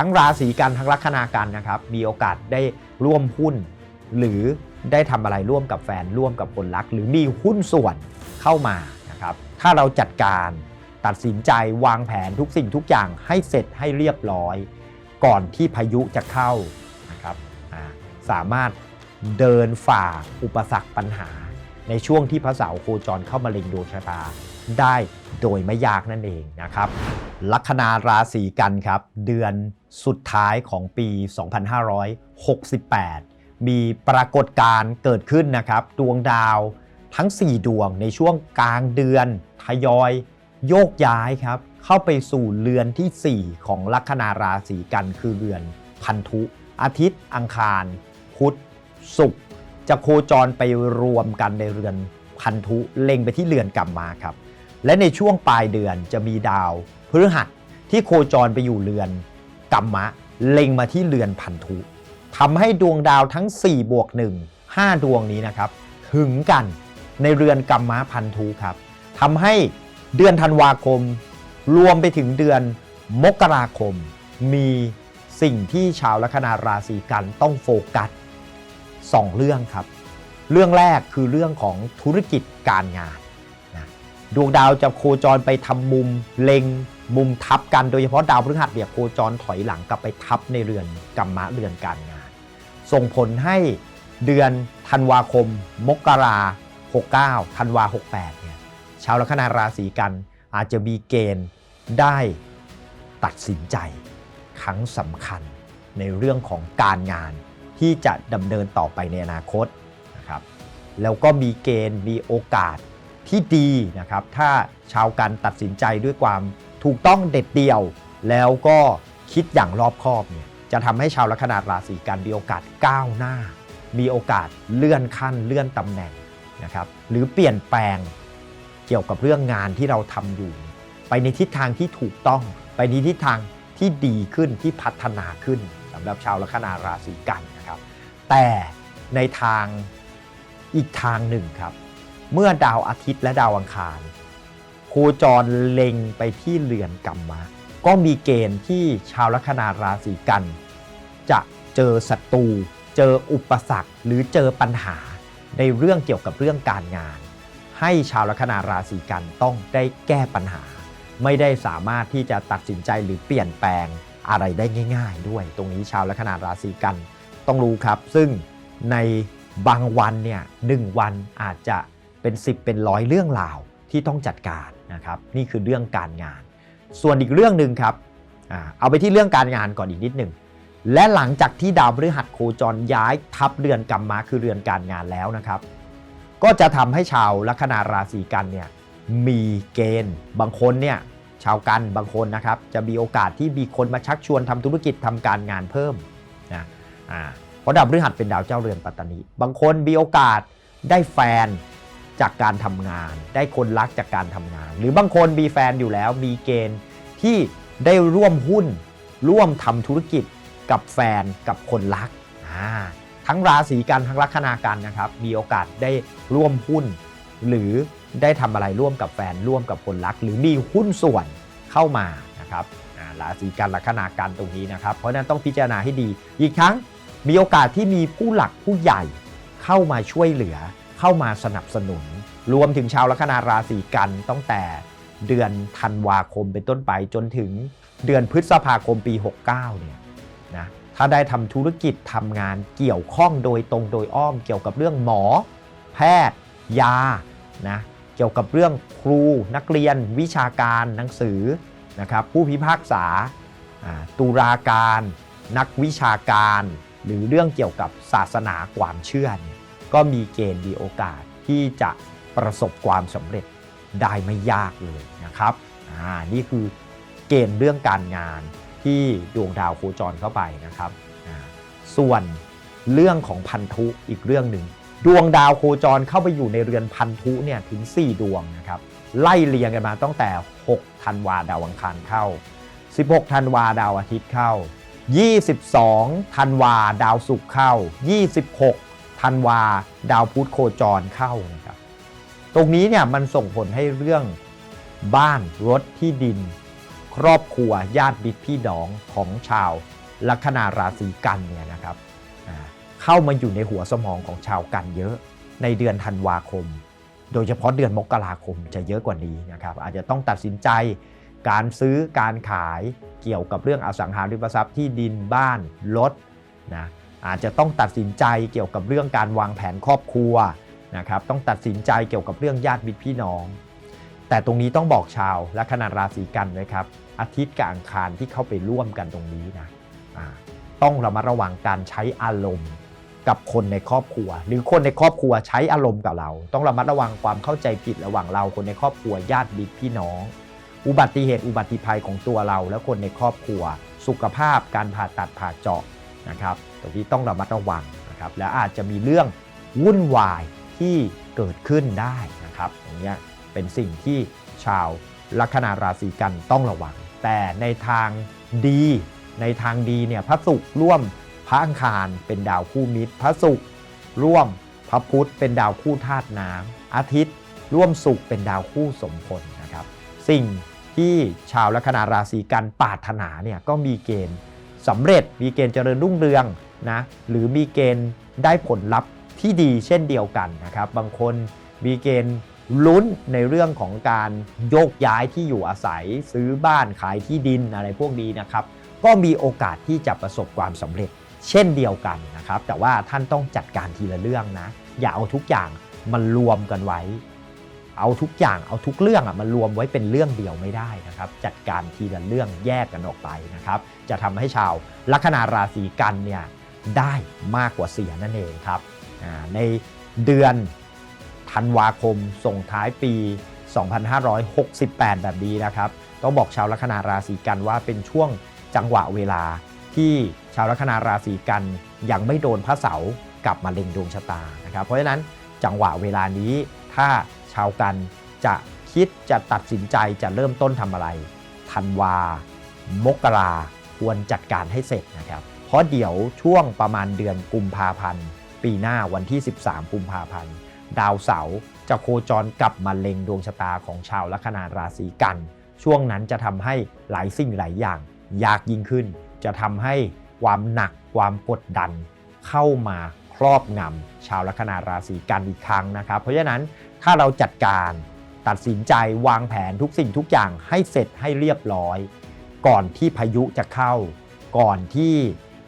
ทั้งราศีกันทั้งลัคนากันนะครับ มีโอกาสได้ร่วมหุ้น หรือได้ทำอะไรร่วมกับแฟนร่วมกับคนรัก หรือมีหุ้นส่วนเข้ามานะครับ ถ้าเราจัดการตัดสินใจวางแผนทุกสิ่งทุกอย่างให้เสร็จให้เรียบร้อย ก่อนที่พายุจะเข้านะครับสามารถเดินฝ่าอุปสรรคปัญหา ในช่วงที่พระเสาร์โคจรเข้ามาเล็งดวงชะตา ได้โดยไม่ยากนั่นเองนะครับ ลัคนาราศีกันครับ เดือนสุดท้ายของปี 2568 มีปรากฏการณ์เกิดขึ้นนะครับ ดวงดาวทั้ง 4 ดวงในช่วงกลางเดือนทยอยโยกย้ายครับ เข้าไปสู่เรือนทีสี่4 ของลัคนาราศีกันคือเรือนพันธุ อาทิตย์ อังคาร พุธศุกร์จะโคจรไปรวมกันในเรือนพันธุเล็งไปที่เรือนกรรมมาครับ และในช่วงปลายเดือนจะมีดาวพฤหัสที่โคจรไปอยู่เรือนกรรมะ เล็งมาที่เรือนพันธุทำให้ดวงดาวทั้ง 4 บวก 1 5 ดวงนี้นะครับถึงกันในเรือนกรรมะพันธุครับทำให้เดือนธันวาคม รวมไปถึงเดือนมกราคม มีสิ่งที่ชาวลัคนาราศีกันต้องโฟกัส 2 เรื่องครับ เรื่องแรกคือเรื่องของธุรกิจการงาน ดวงดาวจะโคจรไปทำมุมเล็งมุมทับกันโดยเฉพาะดาวพฤหัสเนี่ยโคจรถอยหลังกลับไปทับในเรือนกรรมะเรือนการงาน ส่งผลให้เดือนธันวาคม มกรา69ธันวา68เนี่ยชาวลัคนาราศีกันอาจจะมีเกณฑ์ได้ตัดสินใจครั้งสำคัญในเรื่องของการงานที่จะดำเนินต่อไปในอนาคตนะครับแล้วก็มีเกณฑ์มีโอกาส ที่ดีนะครับ ถ้าชาวกันตัดสินใจด้วยความถูกต้องเด็ดเดี่ยว แล้วก็คิดอย่างรอบคอบเนี่ยจะทำให้ชาวลัคนาราศีกันมีโอกาสก้าวหน้า มีโอกาสเลื่อนขั้นเลื่อนตำแหน่งนะครับหรือเปลี่ยนแปลงเกี่ยวกับเรื่องงานที่เราทำอยู่ ไปในทิศทางที่ถูกต้อง ไปในทิศทางที่ดีขึ้นที่พัฒนาขึ้นสำหรับชาวลัคนาราศีกันนะครับ แต่ในทางอีกทางหนึ่งครับ เมื่อดาวอาทิตย์และดาวอังคารโคจรเล็งไปที่เรือนกรรมะ ก็มีเกณฑ์ที่ชาวลัคนาราศีกัน จะเจอศัตรูเจออุปสรรคหรือเจอปัญหาในเรื่องเกี่ยวกับเรื่องการงาน ให้ชาวลัคนาราศีกันต้องได้แก้ปัญหา ไม่ได้สามารถที่จะตัดสินใจหรือเปลี่ยนแปลงอะไรได้ง่าย ๆ ด้วย ตรงนี้ชาวลัคนาราศีกันต้องรู้ครับ ซึ่งในบางวันเนี่ยหนึ่งวันอาจจะ เป็น 10 เป็นร้อยเรื่องราวที่ต้องจัดการนะครับนี่คือเรื่องการงาน ส่วนอีกเรื่องหนึ่งครับเอาไปที่เรื่องการงานก่อนอีกนิดหนึ่งและหลังจากที่ดาวพฤหัสโคจรย้ายทับเรือนกรรมมาคือเรือนการงานแล้วนะครับ ก็จะทำให้ชาวลัคนาราศีกันเนี่ยมีเกณฑ์บางคนเนี่ยชาวกันบางคนนะครับจะมีโอกาสที่มีคนมาชักชวนทำธุรกิจทำการงานเพิ่มนะเพราะดาวพฤหัสเป็นดาวเจ้าเรือนปัตตานีบางคนมีโอกาสได้แฟน จากการทำงาน ได้คนรักจากการทำงาน หรือบางคนมีแฟนอยู่แล้วมีเกณฑ์ที่ได้ร่วมหุ้น ร่วมทำธุรกิจกับแฟนกับคนรัก ทั้งราศีกันทั้งลัคนากันนะครับ มีโอกาสได้ร่วมหุ้น หรือได้ทำอะไรร่วมกับแฟนร่วมกับคนรัก หรือมีหุ้นส่วนเข้ามานะครับราศีกันลัคนากันตรงนี้นะครับ เพราะนั้นต้องพิจารณาให้ดี อีกทั้งมีโอกาสที่มีผู้หลักผู้ใหญ่เข้ามาช่วยเหลือ เข้ามาสนับสนุน รวมถึงชาวลัคนาราศีกันตั้งแต่เดือนธันวาคมเป็นต้นไปจนถึงเดือนพฤษภาคมปี 69 เนี่ยนะถ้าได้ทำธุรกิจทำงานเกี่ยวข้องโดยตรงโดยอ้อมเกี่ยวกับเรื่องหมอ แพทย์ ยานะเกี่ยวกับเรื่องครูนักเรียน วิชาการหนังสือนะครับผู้พิพากษาตุลาการ นักวิชาการ หรือเรื่องเกี่ยวกับศาสนาความเชื่อเนี่ย ก็มีเกณฑ์มีโอกาสที่จะประสบความสำเร็จได้ไม่ยากเลยนะครับอ่านี่คือเกณฑ์เรื่องการงานที่ดวงดาวโคจรเข้าไปนะครับอ่าส่วนเรื่องของพันธุอีกเรื่องหนึ่งดวงดาวโคจรเข้าไปอยู่ในเรือนพันธุเนี่ยถึง 4 ดวงนะครับไล่เรียงกันมาตั้งแต่ 6 ธันวาดาวอังคารเข้า 16 ธันวาดาวอาทิตย์เข้า 22 ธันวาดาวศุกร์เข้า 26 ธันวาดาวพุธโคจรเข้านะครับ ตรงนี้เนี่ยมันส่งผลให้เรื่องบ้านรถที่ดิน ครอบครัวญาติมิตรพี่น้องของชาวลัคนาราศีกันเนี่ยนะครับเข้ามาอยู่ในหัวสมองของชาวกันเยอะในเดือนธันวาคม โดยเฉพาะเดือนมกราคมจะเยอะกว่านี้นะครับ อาจจะต้องตัดสินใจการซื้อการขายเกี่ยวกับเรื่องอสังหาริมทรัพย์ที่ดินบ้านรถนะ อาจจะต้องตัดสินใจเกี่ยวกับเรื่องการวางแผนครอบครัวนะครับต้องตัดสินใจเกี่ยวกับเรื่องญาติมิตรพี่น้อง แต่ตรงนี้ต้องบอกชาวและคณะราศีกันไว้ครับ อาทิตย์กับอังคารที่เข้าไปร่วมกันตรงนี้นะต้องระมัดระวังการใช้อารมณ์กับคนในครอบครัว หรือคนในครอบครัวใช้อารมณ์กับเรา ต้องระมัดระวังความเข้าใจผิดระหว่างเราคนในครอบครัวญาติมิตรพี่น้อง อุบัติเหตุอุบัติภัยของตัวเราและคนในครอบครัว สุขภาพการผ่าตัดผ่าเจาะนะครับ ตรงนี้ต้องระมัดระวังนะครับและอาจจะมีเรื่องวุ่นวายที่เกิดขึ้นได้นะครับอย่างเงี้ยเป็นสิ่งที่ชาวลัคนาราศีกันต้องระวัง แต่ในทางดี ในทางดีเนี่ยพระศุกร์ร่วมพระอังคารเป็นดาวคู่มิตร พระศุกร์ร่วมพระพุธเป็นดาวคู่ธาตุน้ำอาทิตย์ ร่วมศุกร์เป็นดาวคู่สมพลนะครับ สิ่งที่ชาวลัคนาราศีกันปรารถนาเนี่ยก็มีเกณฑ์สำเร็จมีเกณฑ์เจริญรุ่งเรือง นะหรือมีเกณฑ์ได้ผลลัพธ์ที่ดีเช่นเดียวกันนะครับบางคนมีเกณฑ์ลุ้นในเรื่องของการโยกย้ายที่อยู่อาศัย ซื้อบ้านขายที่ดินอะไรพวกนี้นะครับ ก็มีโอกาสที่จะประสบความสำเร็จเช่นเดียวกันนะครับ แต่ว่าท่านต้องจัดการทีละเรื่องนะ อย่าเอาทุกอย่างมันรวมกันไว้ เอาทุกอย่างเอาทุกเรื่องอะมารวมไว้เป็นเรื่องเดียวไม่ได้นะครับ จัดการทีละเรื่องแยกกันออกไปนะครับ จะทำให้ชาวลัคนาราศีกันเนี่ย ได้มากกว่าเสียนั่นเองครับในเดือนธันวาคมส่งท้ายปี 2568 แบบนี้นะครับต้องบอกชาวลัคนาราศีกันว่าเป็นช่วงจังหวะเวลาที่ชาวลัคนาราศีกันยังไม่โดนพระเสากลับมาเล็งดวงชะตานะครับ เพราะฉะนั้นจังหวะเวลานี้ถ้าชาวกันจะคิดจะตัดสินใจจะเริ่มต้นทำอะไรธันวามกราควรจัดการให้เสร็จนะครับ เพราะเดี๋ยวช่วงประมาณเดือนกุมภาพันธ์ ปีหน้าวันที่ 13 กุมภาพันธ์ ดาวเสาร์จะโคจรกลับมาเล็งดวงชะตาของชาวลัคนาราศีกัน ช่วงนั้นจะทำให้หลายสิ่งหลายอย่าง ยากยิ่งขึ้น จะทำให้ความหนักความกดดัน เข้ามาครอบงำชาวลัคนาราศีกันอีกครั้งนะครับ เพราะฉะนั้นถ้าเราจัดการตัดสินใจวางแผนทุกสิ่งทุกอย่างให้เสร็จให้เรียบร้อย ก่อนที่พายุจะเข้า ก่อนที่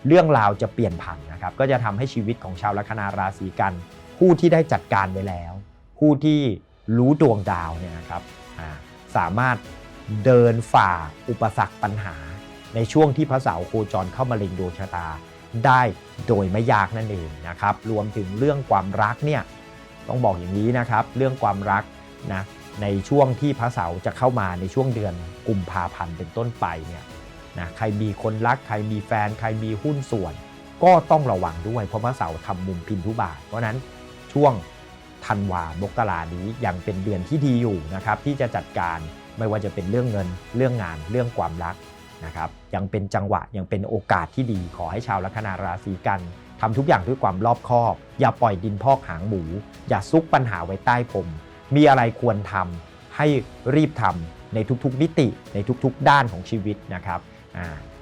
เรื่องราวจะเปลี่ยนผันนะครับก็จะทำให้ชีวิตของชาวลัคนาราศีกัน ผู้ที่ได้จัดการไว้แล้ว ผู้ที่รู้ดวงดาวเนี่ยนะครับสามารถเดินฝ่าอุปสรรคปัญหา ในช่วงที่พระเสาร์โคจรเข้ามาเล็งดวงชะตา ได้โดยไม่ยากนั่นเองนะครับรวมถึงเรื่องความรักเนี่ยต้องบอกอย่างนี้นะครับ เรื่องความรักนะในช่วงที่พระเสาร์จะเข้ามาในช่วงเดือนกุมภาพันธ์เป็นต้นไปเนี่ย นะใครมีคนรัก ใครมีแฟน ใครมีหุ้นส่วน ก็ต้องระวังด้วยเพราะพระเสาร์ทำมุมพินทุบาท เพราะฉะนั้นช่วงธันวามกรานี้ยังเป็นเดือนที่ดีอยู่นะครับที่จะจัดการไม่ว่าจะเป็นเรื่องเงินเรื่องงานเรื่องความรักนะครับยังเป็นจังหวะยังเป็นโอกาสที่ดีขอให้ชาวลัคนาราศีกันทำทุกอย่างด้วยความรอบคอบ อย่าปล่อยดินพอกหางหมู อย่าซุกปัญหาไว้ใต้ผม มีอะไรควรทำให้รีบทำในทุกๆมิติในทุกๆด้านของชีวิตนะครับ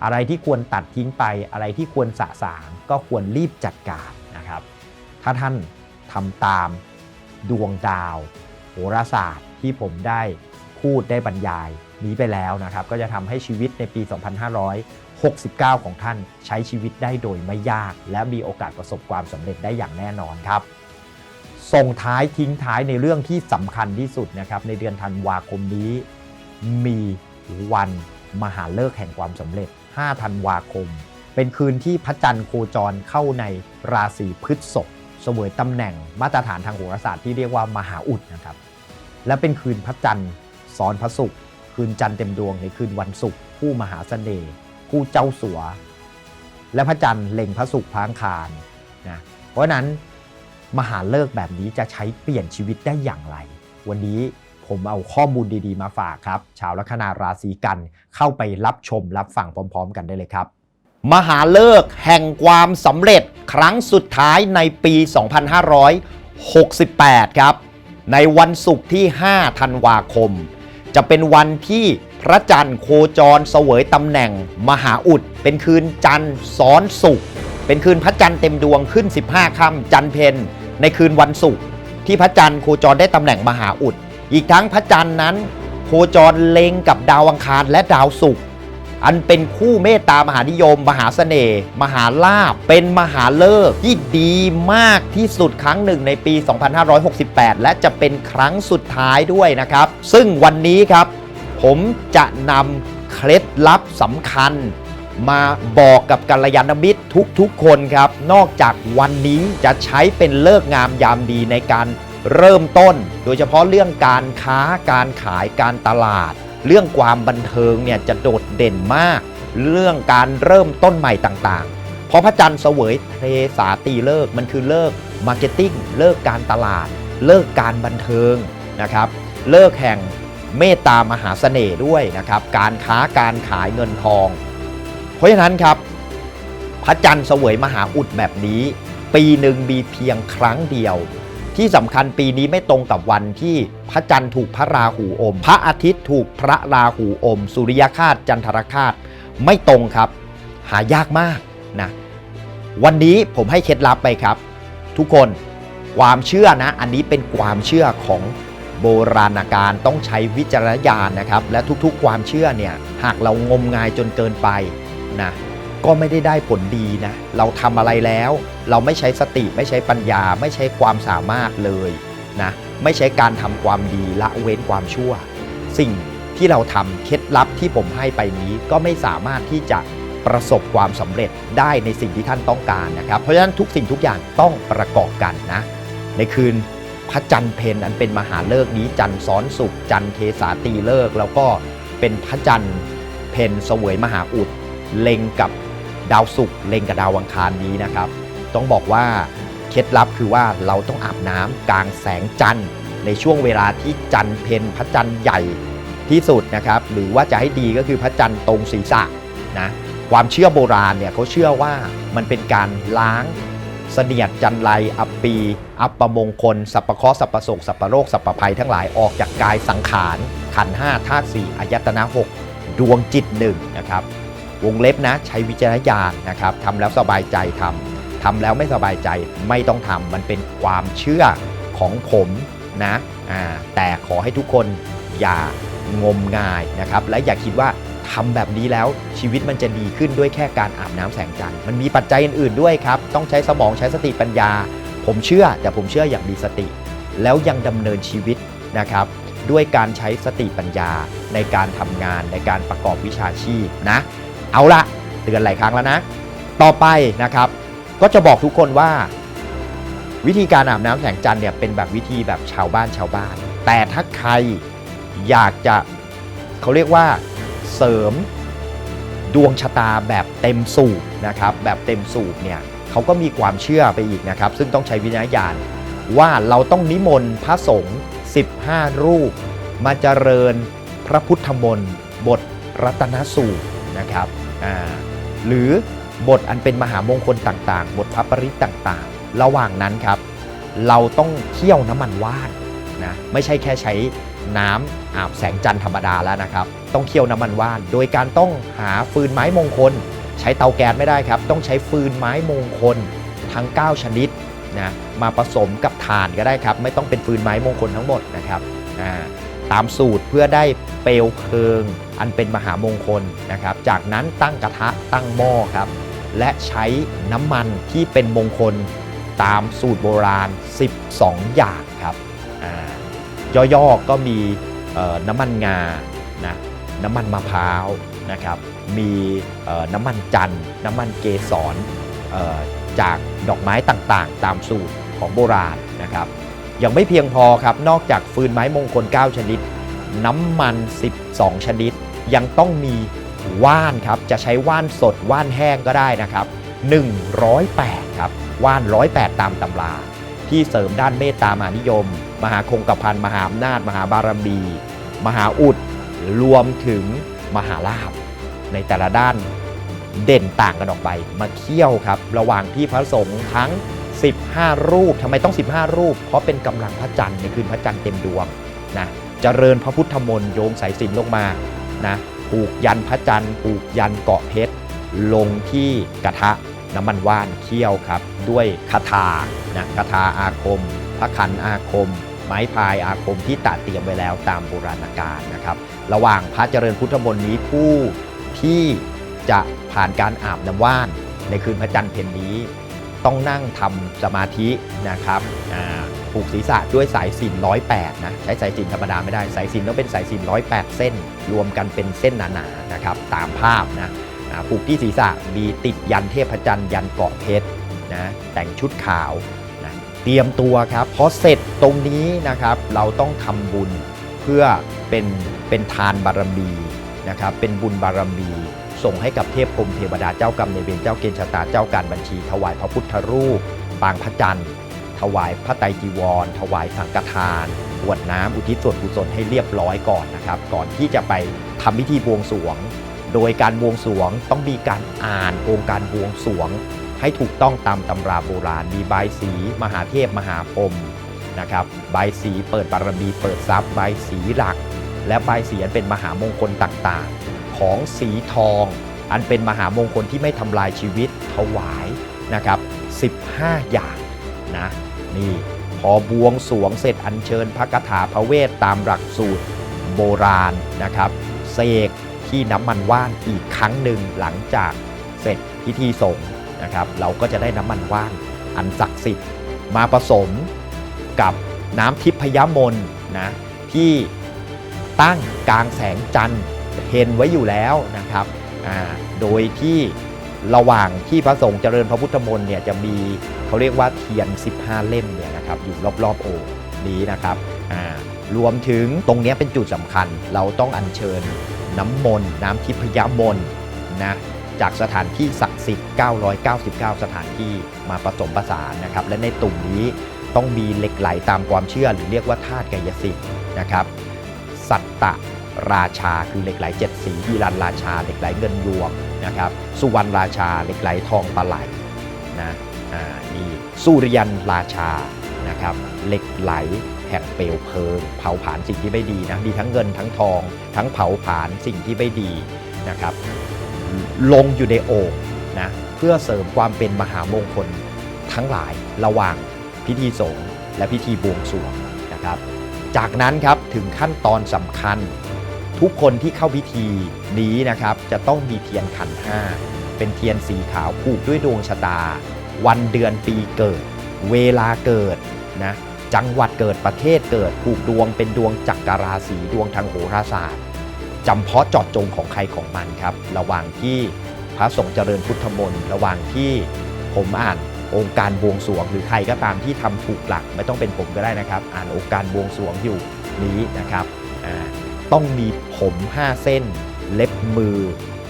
อะไรที่ควรตัดทิ้งไปอะไรที่ควรสะสางก็ควรรีบจัดการนะครับ ถ้าท่านทำตามดวงดาว โหราศาสตร์ที่ผมได้พูดได้บรรยายนี้ไปแล้วนะครับ ก็จะทำให้ชีวิตในปี 2569 ของท่านใช้ชีวิตได้โดยไม่ยาก และมีโอกาสประสบความสำเร็จได้อย่างแน่นอนครับ ส่งท้ายทิ้งท้ายในเรื่องที่สำคัญที่สุดนะครับในเดือนธันวาคมนี้มีวัน มหาเลิกแห่งความสำเร็จ 5 ธันวาคม เป็นคืนที่พระจันทร์โคจรเข้าในราศีพฤษภเสวยตำแหน่งมาตรฐานทางโหราศาสตร์ที่เรียกว่ามหาอุดนะครับ และเป็นคืนพระจันทร์ซ้อนพระศุกร์คืนจันทร์เต็มดวงในคืนวันศุกร์ผู้มหาเสน่ห์ผู้เจ้าสัว และพระจันทร์เล็งพระศุกร์พระอังคารนะเพราะนั้นมหาเลิกแบบนี้จะใช้เปลี่ยนชีวิตได้อย่างไร วันนี้ ผมเอาข้อมูลดีๆมาฝากครับ ชาวลัคนาราศีกันเข้าไปรับชมรับฟังพร้อม ๆ กันได้เลยครับ มหาเลิกแห่งความสำเร็จครั้งสุดท้ายในปี 2568 ครับ ในวันศุกร์ที่ 5 ธันวาคม จะเป็นวันที่พระจันทร์โคจรเสวยตำแหน่ง มหาอุด เป็นคืนจันทร์ซ้อนศุกร์เป็นคืนพระจันทร์เต็มดวงขึ้น 15ค่ำจันทร์เพนในคืนวันศุกร์ที่พระจันทร์โคจรได้ตำแหน่งมหาอุด อีกทั้งพระจันทร์นั้น โคจรเล็งกับดาวอังคารและดาวศุกร์อันเป็นคู่เมตตามหานิยม มหาเสน่ห์ มหาลาภเป็นมหาเลิกที่ดีมากที่สุดครั้งหนึ่งในปี 2568 และจะเป็นครั้งสุดท้ายด้วยนะครับ ซึ่งวันนี้ครับ ผมจะนำเคล็ดลับสำคัญ มาบอกกับกัลยาณมิตรทุกๆคนครับ นอกจากวันนี้จะใช้เป็นเลิกงามยามดีในการ เริ่มต้น โดยเฉพาะเรื่องการค้าการขายการตลาด เรื่องความบันเทิงเนี่ยจะโดดเด่นมาก เรื่องการเริ่มต้นใหม่ต่างๆ เพราะพระจันทร์เสวยเทสาตีเลิกมันคือเลิกมาร์เก็ตติ้งเลิกการตลาด เลิกการบันเทิงนะครับเลิกแห่งเมตตามหาเสน่ห์ด้วยนะครับการค้าการขายเงินทอง เพราะฉะนั้นครับ พระจันทร์เสวยมหาอุดแบบนี้ ปีหนึ่งมีเพียงครั้งเดียว ที่สำคัญปีนี้ไม่ตรงกับวันที่พระจันทร์ถูกพระราหูอม พระอาทิตย์ถูกพระราหูอม สุริยคาตจันทรคาตไม่ตรงครับ หายากมากนะวันนี้ผมให้เคล็ดลับไปครับ ทุกคนความเชื่อนะ อันนี้เป็นความเชื่อของโบราณการต้องใช้วิจารณญาณนะครับ และทุกๆ ความเชื่อเนี่ยหากเรางมงายจนเกินไปนะ ก็ไม่ได้ได้ผลดีนะ เราทำอะไรแล้ว เราไม่ใช้สติไม่ใช้ปัญญา ไม่ใช้ความสามารถเลยนะไม่ใช้การทำความดีละเว้นความชั่ว สิ่งที่เราทำเคล็ดลับที่ผมให้ไปนี้ก็ไม่สามารถที่จะประสบความสำเร็จได้ในสิ่งที่ท่านต้องการนะครับ เพราะฉะนั้นทุกสิ่งทุกอย่างต้องประกอบกันนะ ในคืนพระจันทร์เพนอันเป็นมหาเลิกนี้จันทร์ซ้อนสุขจันทร์เทสาตีเลิก แล้วก็เป็นพระจันทร์เพนเสวยมหาอุดเล็งกับ ดาวศุกร์เล็งกับดาวอังคารนี้นะครับ ต้องบอกว่าเคล็ดลับคือว่าเราต้องอาบน้ำกลางแสงจันทร์ ในช่วงเวลาที่จันทร์เพนพระจันทร์ใหญ่ที่สุดนะครับ หรือว่าจะให้ดีก็คือพระจันทร์ตรงศีรษะนะความเชื่อโบราณเนี่ยเขาเชื่อว่ามันเป็นการล้างเสนียดจันไรอัปปี อัปปมงคล สัพพเคราะห์สัพพะโศกสัพพะโรคสัพพะภัยทั้งหลายออกจากกายสังขาร ขันห้าธาตุสี่อายตนะหกดวงจิตหนึ่งนะครับ วงเล็บนะ ใช้วิจารณญาณนะครับทำแล้วสบายใจทำทำแล้วไม่สบายใจไม่ต้องทำมันเป็นความเชื่อของผมนะอ่าแต่ขอให้ทุกคนอย่างมงายนะครับ และอย่าคิดว่าทำแบบนี้แล้วชีวิตมันจะดีขึ้นด้วยแค่การอาบน้ำแสงจันทร์มันมีปัจจัยอื่นๆด้วยครับ ต้องใช้สมองใช้สติปัญญา ผมเชื่อแต่ผมเชื่ออย่างมีสติ แล้วยังดำเนินชีวิตนะครับด้วยการใช้สติปัญญาในการทำงานในการประกอบวิชาชีพนะ เอาละเตือนหลายครั้งแล้วนะ ต่อไปนะครับ ก็จะบอกทุกคนว่า วิธีการอาบน้ำแสงจันทร์เนี่ยเป็นแบบวิธีแบบชาวบ้านชาวบ้าน แต่ถ้าใครอยากจะเขาเรียกว่าเสริมดวงชะตาแบบเต็มสูบนะครับ แบบเต็มสูบเนี่ยเขาก็มีความเชื่อไปอีกนะครับ ซึ่งต้องใช้วิญญาณว่าเราต้องนิมนต์พระสงฆ์15 รูป มาเจริญพระพุทธมนต์บทรัตนสูตร นะครับหรือบทอันเป็นมหามงคลต่างๆ บทพระปริตต่างๆ ระหว่างนั้นครับ เราต้องเคี่ยวน้ำมันว่านนะไม่ใช่แค่ใช้น้ำอาบแสงจันทร์ธรรมดาแล้วนะครับ ต้องเคี่ยวน้ำมันว่าน โดยการต้องหาฟืนไม้มงคล ใช้เตาแก๊สไม่ได้ครับ ต้องใช้ฟืนไม้มงคลทั้ง 9 ชนิดนะมาผสมกับถ่านก็ได้ครับ ไม่ต้องเป็นฟืนไม้มงคลทั้งหมดนะครับตามสูตรเพื่อได้เปลวเพลิง อันเป็นมหามงคลนะครับ จากนั้นตั้งกระทะตั้งหม้อครับ และใช้น้ำมันที่เป็นมงคลตามสูตรโบราณ 12 อย่างครับย่อๆก็มีน้ำมันงานะน้ำมันมะพร้าวนะครับ มีน้ำมันจันทร์น้ำมันเกสรจากดอกไม้ต่างๆ ตามสูตรของโบราณนะครับ ยังไม่เพียงพอครับ นอกจากฟืนไม้มงคล 9 ชนิด น้ำมัน 12 ชนิด ยังต้องมีว่านครับ จะใช้ว่านสดว่านแห้งก็ได้นะครับ 108 ครับ ว่าน 108 ตามตำรา ที่เสริมด้านเมตตามหานิยม มหาคงกระพันมหาอำนาจ มหาบารมี มหาอุด รวมถึงมหาลาภในแต่ละด้านเด่นต่างกันออกไป มาเคี่ยวครับ ระหว่างที่พระสงฆ์ทั้ง 15 รูปทำไมต้อง 15 รูป เพราะเป็นกำลังพระจันทร์ในคืนพระจันทร์เต็มดวงนะเจริญพระพุทธมนต์โยงสายสินลงมา นะผูกยันพระจันทร์ผูกยันเกาะเพชรลงที่กระทะน้ำมันว่านเคี่ยวครับ ด้วยคาถานะคาถาอาคม พระขันอาคม ไม้พายอาคมที่ตัดเตรียมไว้แล้วตามโบราณกาลนะครับ ระหว่างพระเจริญพุทธมนต์นี้ผู้ที่จะผ่านการอาบน้ำว่าน ในคืนพระจันทร์เพ็ญนี้ ต้องนั่งทำสมาธินะครับ ผูกศีรษะด้วยสายสิญร้อยแปดนะใช้สายสิญธรรมดาไม่ได้สายสิญต้องเป็นสายสิญร้อยแปดเส้น รวมกันเป็นเส้นหนาๆนะครับตามภาพนะอ่าผูกที่ศีรษะมีติดยันเทพจันทร์ยันเกาะเพชรนะแต่งชุดขาวนะเตรียมตัวครับพอเสร็จตรงนี้นะครับเราต้องทำบุญเพื่อเป็นเป็นทานบารมีนะครับเป็นบุญบารมีส่งให้กับเทพพรมเทวดาเจ้ากรรมในเวรเจ้าเกณฑ์ชะตาเจ้าการบัญชีถวายพระพุทธรูปปางพระจันทร์ ถวายพระไตรจีวร ถวายสังฆทานกรวดน้ำอุทิศส่วนกุศลให้เรียบร้อยก่อนนะครับ ก่อนที่จะไปทำพิธีบวงสรวง โดยการบวงสรวงต้องมีการอ่านองค์การบวงสรวง ให้ถูกต้องตามตำราโบราณมีใบสี มหาเทพมหาพรมนะครับใบสีเปิดบารมีเปิดทรัพย์ใบสีหลัก และใบสีอันเป็นมหามงคลต่างๆ ของสีทอง อันเป็นมหามงคลที่ไม่ทำลายชีวิตถวายนะครับ 15 อย่างนะ นี่พอบวงสวงเสร็จอัญเชิญพระคาถาพระเวทตามหลักสูตรโบราณนะครับเสกที่น้ำมันว่านอีกครั้งหนึ่งหลังจากเสร็จพิธีสงฆ์นะครับ เราก็จะได้น้ำมันว่านอันศักดิ์สิทธิ์มาผสมกับน้ำทิพยมนนะที่ตั้งกลางแสงจันทร์เห็นไว้อยู่แล้วนะครับ โดยที่ ระหว่างที่พระสงฆ์เจริญพระพุทธมนต์เนี่ยจะมีเขาเรียกว่าเทียน 15 เล่มเนี่ยนะครับอยู่รอบๆโอ่งนี้นะครับรวมถึงตรงนี้เป็นจุดสำคัญ เราต้องอัญเชิญน้ำมนต์น้ำทิพยมนต์นะจากสถานที่ศักดิ์สิทธิ์ 999 สถานที่มาผสมผสานนะครับ และในตุ่มนี้ต้องมีเหล็กไหลตามความเชื่อ หรือเรียกว่าธาตุกายสิทธิ์นะครับ สัตตราชาคือเหล็กไหลเจ็ดสีฮีรันราชาเหล็กไหลเงินยวง นะครับสุวรรณราชาเหล็กไหลทองปลาไหลนะอ่านี่สุริยันราชานะครับเหล็กไหลแห่งเปลวเพลิง เผาผลาญสิ่งที่ไม่ดีนะมีทั้งเงินทั้งทอง ทั้งเผาผลาญสิ่งที่ไม่ดีนะครับลงอยู่ในโอ่งนะเพื่อเสริมความเป็นมหามงคลทั้งหลายระหว่างพิธีสงฆ์และพิธีบวงสรวงนะครับ จากนั้นครับถึงขั้นตอนสำคัญ ทุกคนที่เข้าพิธีนี้นะครับ จะต้องมีเทียนขันห้าเป็นเทียนสีขาวผูกด้วยดวงชะตา วันเดือนปีเกิด เวลาเกิดนะจังหวัดเกิดประเทศเกิดผูกดวงเป็นดวงจักรราศีดวงทางโหราศาสตร์จำเพาะเจาะจงของใครของมันครับ ระหว่างที่พระสงฆ์เจริญพุทธมนต์ระหว่างที่ผมอ่านองค์การบวงสรวง หรือใครก็ตามที่ทำถูกหลักไม่ต้องเป็นผมก็ได้นะครับ อ่านองค์การบวงสรวงอยู่นี้นะครับอ่า ต้องมีผม 5 เส้น เล็บมือ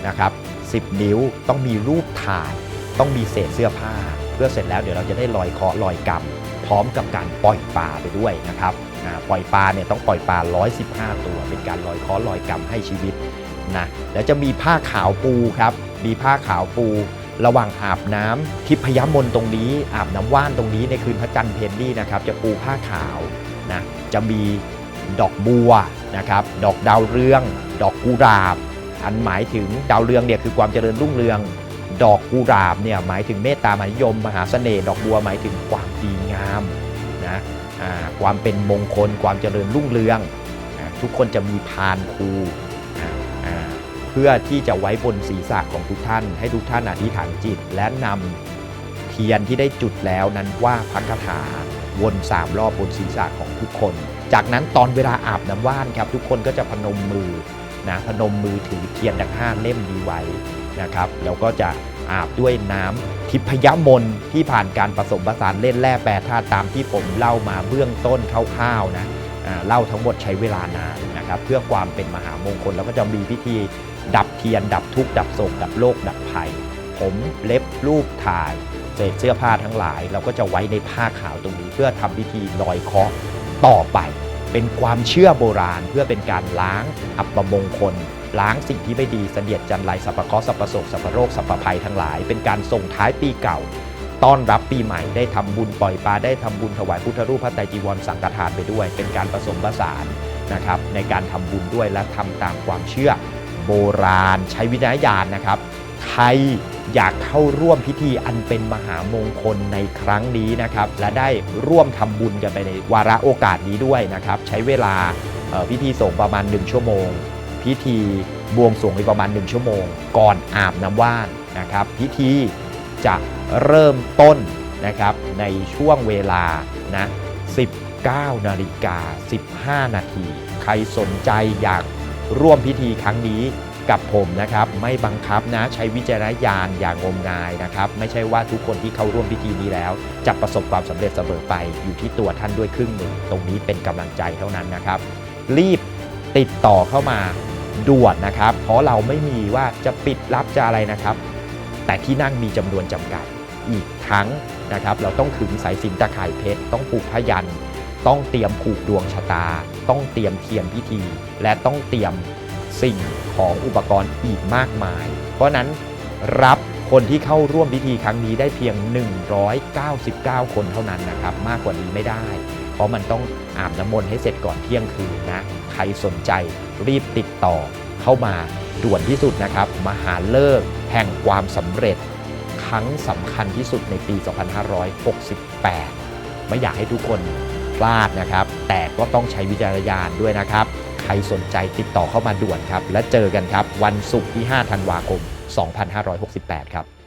นะครับ10 นิ้วต้องมีรูปถ่าย ต้องมีเศษเสื้อผ้า เพื่อเสร็จแล้วเดี๋ยวเราจะได้ลอยเคาะลอยกรรมพร้อมกับการปล่อยปลาไปด้วยนะครับปล่อยปลาเนี่ยต้องปล่อยปลา 115 ตัว เป็นการลอยเคาะลอยกรรมให้ชีวิตนะแล้วจะมีผ้าขาวปูครับมีผ้าขาวปู ระหว่างอาบน้ำทิพยมนต์ตรงนี้ อาบน้ำว่านตรงนี้ในคืนพระจันทร์เพนนี่นะครับจะปูผ้าขาวนะจะมีดอกบัว นะครับ ดอกดาวเรือง ดอกกุหลาบ อันหมายถึงดาวเรืองเนี่ยคือความเจริญรุ่งเรือง ดอกกุหลาบเนี่ยหมายถึงเมตตามหานิยม มหาเสน่ห์ ดอกบัวหมายถึงความดีงามนะความเป็นมงคล ความเจริญรุ่งเรือง ทุกคนจะมีพานครูเพื่อที่จะไว้บนศีรษะของทุกท่าน ให้ทุกท่านอธิษฐานจิต และนำเทียนที่ได้จุดแล้วนั้นว่าพักคาถาวนสามรอบบนศีรษะของทุกคน จากนั้นตอนเวลาอาบน้ำว่านครับทุกคนก็จะพนมมือนะพนมมือถือเทียนทั้งห้าเล่มนี้ไว้นะครับแล้วก็จะอาบด้วยน้ำทิพยมนที่ผ่านการผสมผสานเล่นแร่แปรธาตุตามที่ผมเล่ามาเบื้องต้นคร่าวๆนะเล่าทั้งหมดใช้เวลานานนะครับเพื่อความเป็นมหามงคลแล้วก็จะมีพิธี ดับเทียน ดับทุกข์ดับโศกดับโรคดับภัย ผมเล็บรูปถ่ายเศษเสื้อผ้าทั้งหลาย เราก็จะไว้ในผ้าขาวตรงนี้เพื่อทำพิธีลอยเคราะห์ ต่อไปเป็นความเชื่อโบราณเพื่อเป็นการล้างอัปมงคล ล้างสิ่งที่ไม่ดีเสนียดจันไรสัพพะคราะห์สัพพะโศกสัพพะโรคสัพพะภัยทั้งหลาย เป็นการส่งท้ายปีเก่า ต้อนรับปีใหม่ได้ทำบุญปล่อยปลาได้ทำบุญถวายพุทธรูปพระไตรจีวรสังฆทานไปด้วย เป็นการผสมผสานนะครับในการทำบุญด้วยและทำตามความเชื่อโบราณใช้วิจารณญาณนะครับ ใครอยากเข้าร่วมพิธีอันเป็นมหามงคลในครั้งนี้นะครับ และได้ร่วมทำบุญกันไปในวาระโอกาสนี้ด้วยนะครับ ใช้เวลาพิธีส่งประมาณ 1 ชั่วโมง พิธีบวงสรวงอีกประมาณ 1 ชั่วโมง ก่อนอาบน้ำว่านนะครับ พิธีจะเริ่มต้นนะครับในช่วงเวลานะ19นาฬิกา15 นาที ใครสนใจอยากร่วมพิธีครั้งนี้ กับผมนะครับ ไม่บังคับนะใช้วิจารณญาณอย่างงมงายนะครับ ไม่ใช่ว่าทุกคนที่เข้าร่วมพิธีนี้แล้ว จะประสบความสำเร็จเสมอไป อยู่ที่ตัวท่านด้วยครึ่งหนึ่ง ตรงนี้เป็นกำลังใจเท่านั้นนะครับ รีบติดต่อเข้ามาด่วนนะครับ เพราะเราไม่มีว่าจะปิดรับจะอะไรนะครับ แต่ที่นั่งมีจำนวนจำกัดอีกทั้งนะครับ เราต้องขึงสายสินตะข่ายเพชรต้องปลูกพยันต้องเตรียมผูกดวงชะตา ต้องเตรียมเทียนพิธี และต้องเตรียม สิ่งของอุปกรณ์อีกมากมาย เพราะนั้นรับคนที่เข้าร่วมพิธีครั้งนี้ได้เพียง 199 คนเท่านั้นนะครับ มากกว่านี้ไม่ได้ เพราะมันต้องอาบน้ำมนต์ให้เสร็จก่อนเที่ยงคืนนะ ใครสนใจรีบติดต่อเข้ามาด่วนที่สุดนะครับ มหาเลิกแห่งความสำเร็จ ครั้งสำคัญที่สุดในปี 2568 ไม่อยากให้ทุกคนพลาดนะครับ แต่ก็ต้องใช้วิจารณญาณด้วยนะครับ รสนใจติดต่อเข้ามาด่วนครับ และเจอกันครับ วันศุกร์ที่ 5 ธันวาคม 2568 ครับ